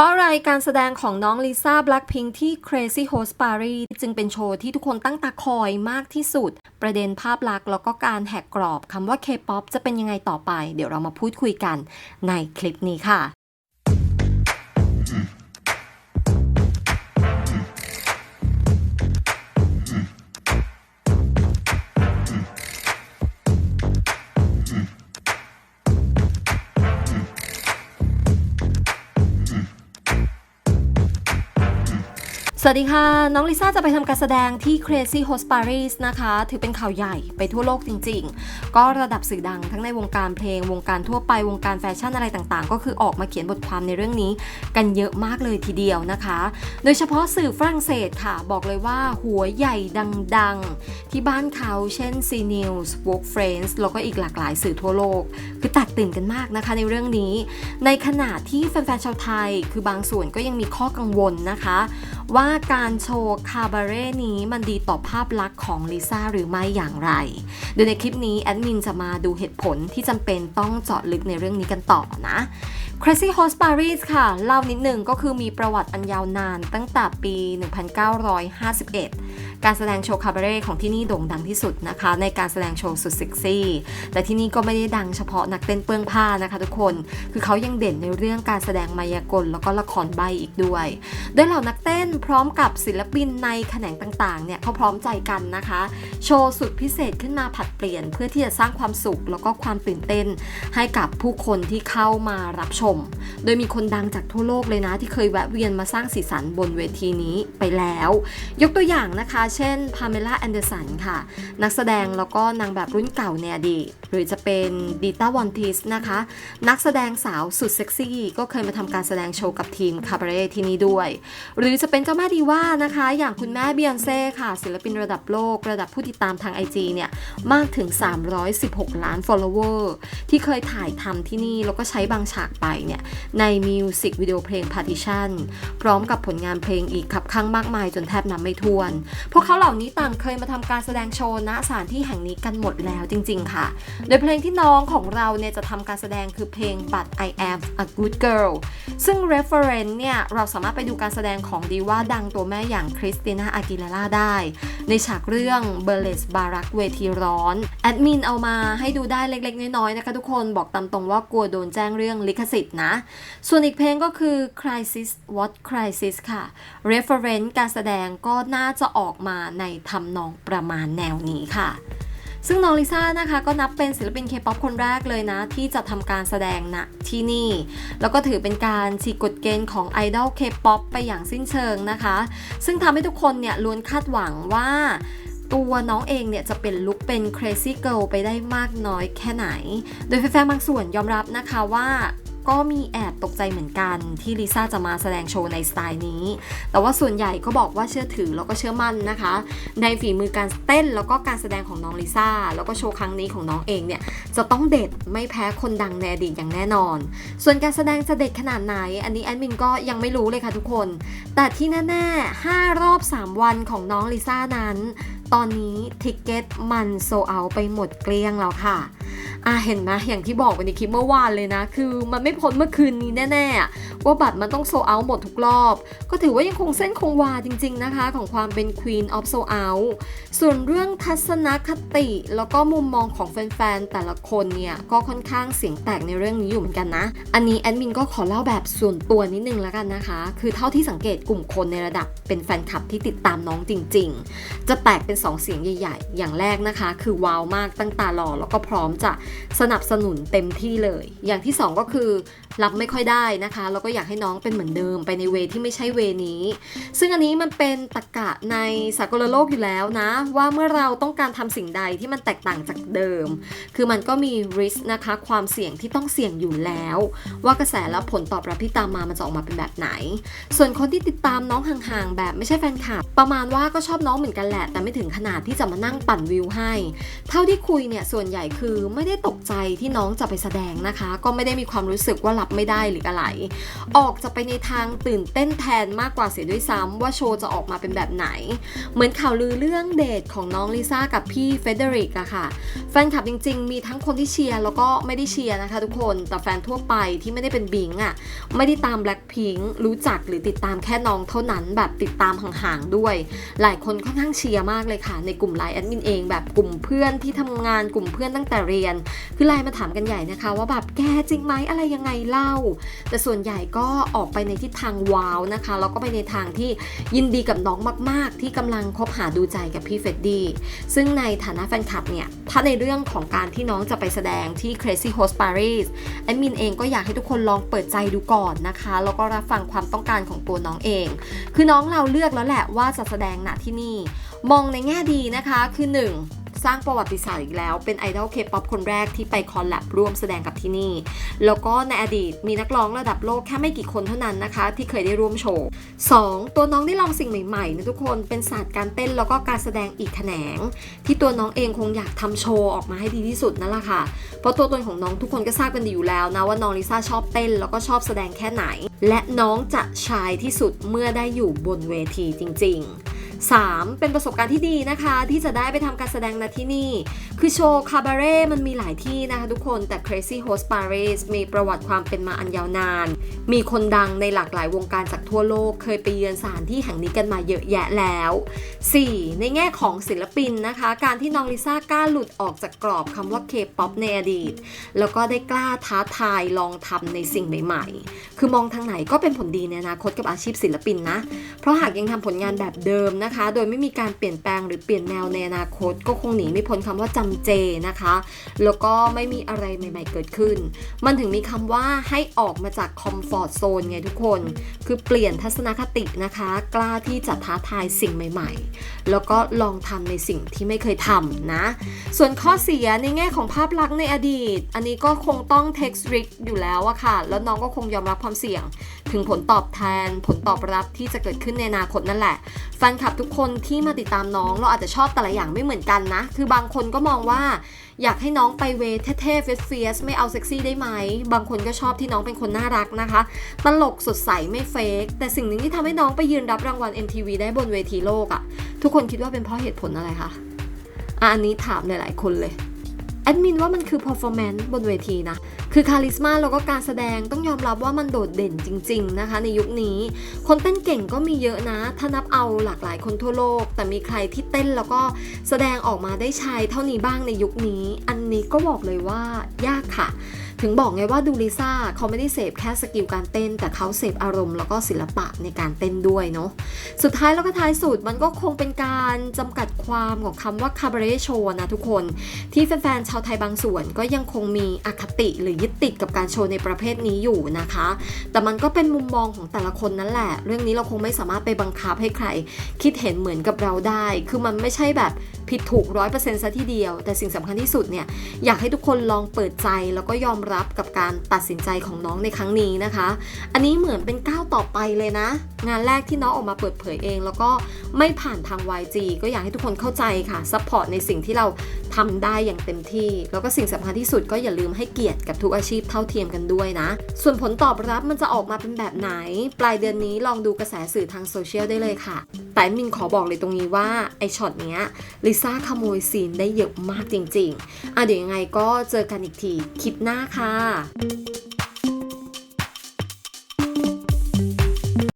ราะอะไรการแสดงของน้องลิซ่าแบล็คพิงที่ Crazy Horse Paris จึงเป็นโชว์ที่ทุกคนตั้งตาคอยมากที่สุด ประเด็นภาพลักษณ์แล้วก็การแหกกรอบคำว่า K-POP จะเป็นยังไงต่อไป เดี๋ยวเรามาพูดคุยกันในคลิปนี้ค่ะ วัสดีค่ะ น้องลิซ่าจะไปทำการแสดงที่ Crazy Host Paris นะคะ ถือเป็นข่าวใหญ่ไปทั่วโลกจริงๆ ก็ระดับสื่อดังทั้งในวงการเพลง วงการทั่วไปวงการแฟชั่นอะไรต่างๆ ก็คือออกมาเขียนบทความในเรื่องนี้ กันเยอะมากเลยทีเดียวนะคะ โดยเฉพาะสื่อฝรั่งเศสค่ะ บอกเลยว่าหัวใหญ่ดังๆ ที่บ้านเขาเช่น C News Vogue France แล้วก็อีกหลากหลายสื่อทั่วโลก คือแตก ตื่นกันมากนะคะในเรื่องนี้ ในขณะที่แฟนๆชาวไทย คือบางส่วนก็ยังมีข้อกังวลนะคะ ว่าการโชว์คาบาเร่นี้มันดีต่อภาพลักษณ์ของลิซ่าหรือไม่อย่างไร โดยในคลิปนี้แอดมินจะมาดูเหตุผลที่จำเป็นต้องเจาะลึกในเรื่องนี้กันต่อนะ Crazy Host Paris ค่ะ เล่านิดหนึ่งก็คือมีประวัติอันยาวนานตั้งแต่ปี 1951 การแสดงโชว์คาบาเร่ของที่นี่โด่งดังที่สุดนะคะ ในการแสดงโชว์สุดเซ็กซี่ แต่ที่นี่ก็ไม่ได้ดังเฉพาะนักเต้นเปื้องผ้านะคะทุกคน คือเขายังเด่นในเรื่องการแสดงมายากลแล้วก็ละครใบอีกด้วย โดยเหล่านักเต้นพร้อมกับศิลปินในแขนงต่างๆเนี่ยเขาพร้อมใจกันนะคะ โชว์สุดพิเศษขึ้นมาผัดเปลี่ยน เพื่อที่จะสร้างความสุขแล้วก็ความตื่นเต้น ให้กับผู้คนที่เข้ามารับชม โดยมีคนดังจากทั่วโลกเลยนะที่เคยแวะเวียนมาสร้างสีสันบนเวทีนี้ไปแล้ว ยกตัวอย่างนะคะเช่นพาเมล่าแอนเดอร์สันค่ะ นักแสดงแล้วก็นางแบบรุ่นเก่าในอดีตหรือจะเป็นดิต้าวอนทิสนะคะ นักแสดงสาวสุดเซ็กซี่ก็เคยมาทำการแสดงโชว์กับทีมคาบาเร่ที่นี่ด้วย หรือจะเป็นเจ้าแม่ดีว่านะคะ อย่างคุณแม่เบียนเซ่ค่ะ ศิลปินระดับโลก ระดับผู้ติดตามทาง IG เนี่ย มากถึง 316 ล้าน follower ที่เคยถ่ายทำที่นี่แล้วก็ใช้บางฉากไปเนี่ย ในมิวสิกวิดีโอเพลง Partition พร้อมกับผลงานเพลงอีกขับข้างมากมายจนแทบนับไม่ถ้วน พวกเขาเหล่านี้ต่างเคยมาทำการแสดงโชว์ณสถานที่แห่งนี้กันหมดแล้วจริง ๆ ค่ะโดยเพลงที่น้องของเราเนี่ยจะทำการแสดงคือเพลง But I Am a Good Girl ซึ่ง reference เนี่ยเราสามารถไปดูการแสดงของดีว่าดังตัวแม่อย่างคริสติน่าอากิเลล่าได้ ในฉากเรื่อง b u r l e s b a r a k เวทีร้อน แอดมินเอามาให้ดูได้เล็กๆ น้อยๆนะคะทุกคนบอกตามตรงว่ากลัวโดนแจ้งเรื่องลิขสิทธิ์นะ ส่วนอีกเพลงก็คือ Crisis What Crisis ค่ะ reference การแสดงก็น่าจะออกมาในทำนองประมาณแนวนี้ค่ะ ซึ่งน้องลิซ่านะคะก็นับเป็นศิลปินเคป๊อปคนแรกเลยนะ ที่จะทำการแสดงณที่นี่ แล้วก็ถือเป็นการฉีกกฎเกณฑ์ของไอดอลเคป๊อปไปอย่างสิ้นเชิงนะคะ ซึ่งทำให้ทุกคนเนี่ยล้วนคาดหวังว่าตัวน้องเองเนี่ยจะเป็นลุคเป็น crazy girl ไปได้มากน้อยแค่ไหน โดยแฟนๆบางส่วนยอมรับนะคะว่า ก็มีแอบตกใจเหมือนกันที่ลิซ่าจะมาแสดงโชว์ในสไตล์นี้ แต่ว่าส่วนใหญ่ก็บอกว่าเชื่อถือแล้วก็เชื่อมั่นนะคะ ในฝีมือการเต้นแล้วก็การแสดงของน้องลิซ่าแล้วก็โชว์ครั้งนี้ของน้องเองเนี่ยจะต้องเด็ดไม่แพ้คนดังในอดีตอย่างแน่นอน ส่วนการแสดงจะเด็ดขนาดไหน อันนี้แอดมินก็ยังไม่รู้เลยค่ะทุกคน แต่ที่แน่ๆ5รอบ 3 วันของน้องลิซ่านั้นตอนนี้ทิกเก็ตมันโซเอาไปหมดเกลี้ยงแล้วค่ะอะเห็นไหมอย่างที่บอกไปในคลิปเมื่อวานเลยนะ คือมันไม่พ้นเมื่อคืนนี้แน่ๆ ว่าบัตรมันต้องโซเอาหมดทุกรอบ ก็ถือว่ายังคงเส้นคงวาจริง ๆนะคะ ของความเป็น Queen of So Out ส่วนเรื่องทัศนคติ แล้วก็มุมมองของแฟนๆ แต่ละคนเนี่ย ก็ค่อนข้างเสียงแตกในเรื่องนี้อยู่เหมือนกันนะ อันนี้แอดมินก็ขอเล่าแบบส่วนตัวนิดนึงแล้วกันนะคะ คือเท่าที่สังเกตกลุ่มคนในระดับเป็นแฟนคลับที่ติดตามน้องจริง ๆ จะแตกเป็น2เสียงใหญ่ ๆ อย่างแรกนะคะ คือว้าวมากตั้งตารอแล้วก็พร้อมจะสนับสนุนเต็มที่เลย อย่างที่ 2 ก็คือรับไม่ค่อยได้นะคะ แล้วก็อยากให้น้องเป็นเหมือนเดิมไปในเวที่ไม่ใช่เวนี้ ซึ่งอันนี้มันเป็นตรกกะในสากลโลกอยู่แล้วนะ ว่าเมื่อเราต้องการทำสิ่งใดที่มันแตกต่างจากเดิม คือมันก็มี risk นะคะ ความเสี่ยงที่ต้องเสี่ยงอยู่แล้ว ว่ากระแสและผลตอบรับที่ตามมามันจะออกมาเป็นแบบไหน ส่วนคนที่ติดตามน้องห่างๆแบบไม่ใช่แฟนคลับประมาณว่าก็ชอบน้องเหมือนกันแหละแต่ไม่ถึงงขนาดที่จะมานั่งปั่นวิวให้ เท่าที่คุยเนี่ยส่วนใหญ่คือไม่ได้ตกใจที่น้องจะไปแสดงนะคะ ก็ไม่ได้มีความรู้สึกว่ารับไม่ได้หรืออะไร ออกจะไปในทางตื่นเต้นแทนมากกว่าเสียด้วยซ้ำว่าโชว์จะออกมาเป็นแบบไหน เหมือนข่าวลือเรื่องเดทของน้องลิซ่ากับพี่เฟเดริกอะค่ะแฟนคลับจริง ๆ มีทั้งคนที่เชียร์แล้วก็ไม่ได้เชียร์นะคะทุกคนแต่แฟนทั่วไปที่ไม่ได้เป็นบิงอะไม่ได้ตาม Blackpink รู้จักหรือติดตามแค่น้องเท่านั้นแบบติดตามห่างๆด้วย หลายคนค่อนข้างเชียร์มากเลยค่ะ ในกลุ่มไลน์แอดมินเองแบบกลุ่มเพื่อนที่ทำงานกลุ่มเพื่อนตั้งแต่เรียน คือไลน์มาถามกันใหญ่นะคะ ว่าแบบแกจริงไหมอะไรยังไงเล่า แต่ส่วนใหญ่ก็ออกไปในทิศทางว้าวนะคะแล้วก็ไปในทางที่ยินดีกับน้องมาก ๆ ที่กำลังคบหาดูใจกับพี่เฟดดี้ซึ่งในฐานะแฟนคลับเนี่ยถ้าในเรื่องของการที่น้องจะไปแสดงที่ Crazy Host Paris แอดมินเองก็อยากให้ทุกคนลองเปิดใจดูก่อนนะคะแล้วก็รับฟังความต้องการของตัวน้องเอง คือน้องเราเลือกแล้วแหละว่าจะแสดงณที่นี่ มองในแง่ดีนะคะคือ 1. สร้างประวัติศาสตร์อีกแล้ว เป็นไอดอลเคป๊อปคนแรกที่ไปคอลแลบร่วมแสดงกับที่นี่ แล้วก็ในอดีตมีนักร้องระดับโลกแค่ไม่กี่คนเท่านั้นนะคะ ที่เคยได้ร่วมโชว์ 2. ตัวน้องได้ลองสิ่งใหม่ๆนะทุกคนเป็นศาสตร์การเต้นแล้วก็การแสดงอีกแขนง ที่ตัวน้องเองคงอยากทำโชว์ออกมาให้ดีที่สุดนั่นแหละค่ะ เพราะตัวตนของน้องทุกคนก็ทราบกันดีอยู่แล้วนะว่าน้องลิซ่าชอบเต้นแล้วก็ชอบแสดงแค่ไหน และน้องจะชายที่สุดเมื่อได้อยู่บนเวทีจริง ๆ 3. เป็นประสบการณ์ที่ดีนะคะ ที่จะได้ไปทำการแสดงณที่นี่ คือโชว์คาบาเร่มันมีหลายที่นะคะทุกคนแต่ Crazy Host Paris มีประวัติความเป็นมาอันยาวนาน มีคนดังในหลากหลายวงการจากทั่วโลก เคยไปเยือนสถานที่แห่งนี้กันมาเยอะแยะแล้ว 4. ในแง่ของศิลปินนะคะ การที่น้องลิซ่ากล้าหลุดออกจากกรอบคำว่า K-POP ในอดีต แล้วก็ได้กล้าท้าทายลองทำในสิ่งใหม่ ๆ คือมองทางไหนก็เป็นผลดีในอนาคตกับอาชีพศิลปินนะ เพราะหากยังทำผลงานแบบเดิมนะคะโดยไม่มีการเปลี่ยนแปลงหรือเปลี่ยนแนวในอนาคต ก็คงหนีไม่พ้นคำว่าจำเจนะคะ แล้วก็ไม่มีอะไรใหม่ ๆ เกิดขึ้น มันถึงมีคำว่าให้ออกมาจากคอมฟอร์ทโซนไงทุกคน คือเปลี่ยนทัศนคตินะคะ กล้าที่จะท้าทายสิ่งใหม่ ๆ แล้วก็ลองทำในสิ่งที่ไม่เคยทำนะ ส่วนข้อเสียในแง่ของภาพลักษณ์ในอดีต อันนี้ก็คงต้อง take risk อยู่แล้วอะค่ะ แล้วน้องก็คงยอมรับความเสี่ยง ถึงผลตอบแทนผลตอบรับที่จะเกิดขึ้นในอนาคตนั่นแหละแฟนคลับทุกคนที่มาติดตามน้องเราอาจจะชอบแต่ละอย่างไม่เหมือนกันนะ คือบางคนก็มองว่าอยากให้น้องไปเวทเท่ๆเฟสเฟียสไม่เอาเซ็กซี่ได้ไหม บางคนก็ชอบที่น้องเป็นคนน่ารักนะคะ ตลกสดใสไม่เฟกแต่สิ่งหนึ่งที่ทำให้น้องไปยืนรับรางวัล MTV ได้บนเวทีโลกอะ่ะทุกคนคิดว่าเป็นเพราะเหตุผลอะไรคะอันนี้ถามหลายๆคนเลย แอดมินว่ามันคือ performance บนเวทีนะ คือคาลิสมาแล้วก็การแสดงต้องยอมรับว่ามันโดดเด่นจริง ๆ นะคะ ในยุคนี้ คนเต้นเก่งก็มีเยอะนะ ถ้านับเอาหลากหลายคนทั่วโลก แต่มีใครที่เต้นแล้วก็แสดงออกมาได้ชายเท่านี้บ้างในยุคนี้ อันนี้ก็บอกเลยว่ายากค่ะ ถึงบอกไงว่าดูลิซ่าเขาไม่ได้เสพแค่สกิลการเต้น แต่เขาเสพอารมณ์แล้วก็ศิลปะในการเต้นด้วยเนาะสุดท้ายแล้วก็ท้ายสุดมันก็คงเป็นการจำกัดความของคำว่าคาบาเร่โชว์นะทุกคน ที่แฟนๆชาวไทยบางส่วนก็ยังคงมีอคติหรือยึดติดกับการโชว์ในประเภทนี้อยู่นะคะ แต่มันก็เป็นมุมมองของแต่ละคนนั่นแหละ เรื่องนี้เราคงไม่สามารถไปบังคับให้ใคร คิดเห็นเหมือนกับเราได้ คือมันไม่ใช่แบบผิดถูกร้อยเปอร์เซ็นต์ซะทีเดียว แต่สิ่งสำคัญที่สุดเนี่ยอยากให้ทุกคนลองเปิดใจแล้วก็ยอมรับกับการตัดสินใจของน้องในครั้งนี้นะคะ อันนี้เหมือนเป็นก้าวต่อไปเลยนะ งานแรกที่น้องออกมาเปิดเผยเอง แล้วก็ไม่ผ่านทาง YG ก็อยากให้ทุกคนเข้าใจค่ะซัพพอร์ตในสิ่งที่เราทำได้อย่างเต็มที่ แล้วก็สิ่งสำคัญที่สุดก็อย่าลืมให้เกียรติกับทุกอาชีพเท่าเทียมกันด้วยนะ ส่วนผลตอบรับมันจะออกมาเป็นแบบไหน ปลายเดือนนี้ลองดูกระแสสื่อทางโซเชียลได้เลยค่ะ แต่มินขอบอกเลยตรงนี้ว่าไอช็อตเนี้ยลิซ่าขโมยซีนได้เยอะมากจริงๆอะเดี๋ยวยังไงก็เจอกันอีกทีคลิปหน้าค่ะ